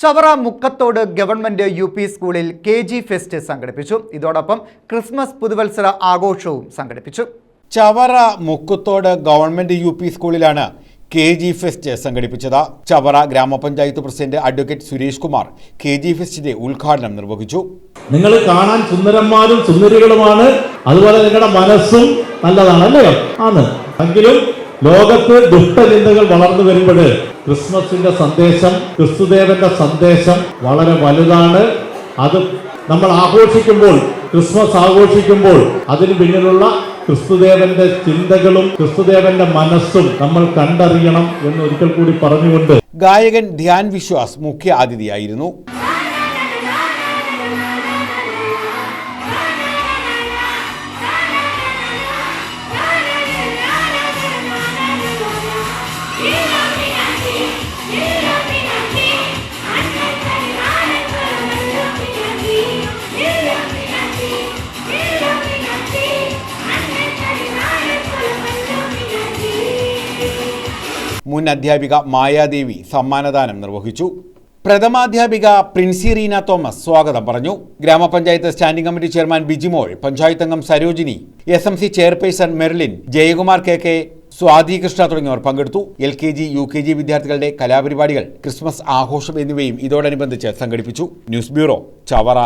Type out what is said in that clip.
Chavara Mukkathodu government U P സ്കൂളിൽ K G fest സംഘടിപ്പിച്ചു. ഇതോടൊപ്പം ക്രിസ്മസ് പുതുവത്സര ആഘോഷവും സംഘടിപ്പിച്ചു. Chavara Mukkathodu government U P സ്കൂളിലാണ് കെ ജി ഫെസ്റ്റ് സംഘടിപ്പിച്ചത്. ചവറ ഗ്രാമപഞ്ചായത്ത് president advocate Suresh Kumar K G ഫെസ്റ്റിന്റെ ഉദ്ഘാടനം നിർവഹിച്ചു. നിങ്ങൾ കാണാൻ സുന്ദരന്മാരും സുന്ദരികളുമാണ്. അതുപോലെ നിങ്ങളുടെ മനസ്സും നല്ലതാണ് അല്ലേ? ആണ്. എങ്കിലും ലോകത്ത് ദുഷ്ടചിന്തകൾ വളർന്നു വരുമ്പോൾ ക്രിസ്മസിന്റെ സന്ദേശം ക്രിസ്തുദേവന്റെ സന്ദേശം വളരെ വലുതാണ്. അത് നമ്മൾ ആഘോഷിക്കുമ്പോൾ ക്രിസ്മസ് ആഘോഷിക്കുമ്പോൾ അതിന് പിന്നിലുള്ള ക്രിസ്തുദേവന്റെ ചിന്തകളും ക്രിസ്തുദേവന്റെ മനസ്സും നമ്മൾ കണ്ടറിയണം എന്ന് ഒരിക്കൽ കൂടി പറഞ്ഞുകൊണ്ട് ഗായകൻ ധ്യാൻ വിശ്വാസ് മുഖ്യ അതിഥിയായിരുന്നു മുൻ അധ്യാപിക മായാദേവി സമ്മാനദാനം നിർവഹിച്ചു. പ്രഥമാധ്യാപിക പ്രിൻസി റീന തോമസ് സ്വാഗതം പറഞ്ഞു. ഗ്രാമപഞ്ചായത്ത് standing committee chairman Bijimol panchayat അംഗം Sarojini S M C chairperson Merlin Jayakumar K K Swathi Krishna തുടങ്ങിയവർ പങ്കെടുത്തു. L K G U K G വിദ്യാർത്ഥികളുടെ കലാപരിപാടികൾ ക്രിസ്മസ് ആഘോഷം എന്നിവയും ഇതോടനുബന്ധിച്ച് സംഘടിപ്പിച്ചു. News bureau Chavara.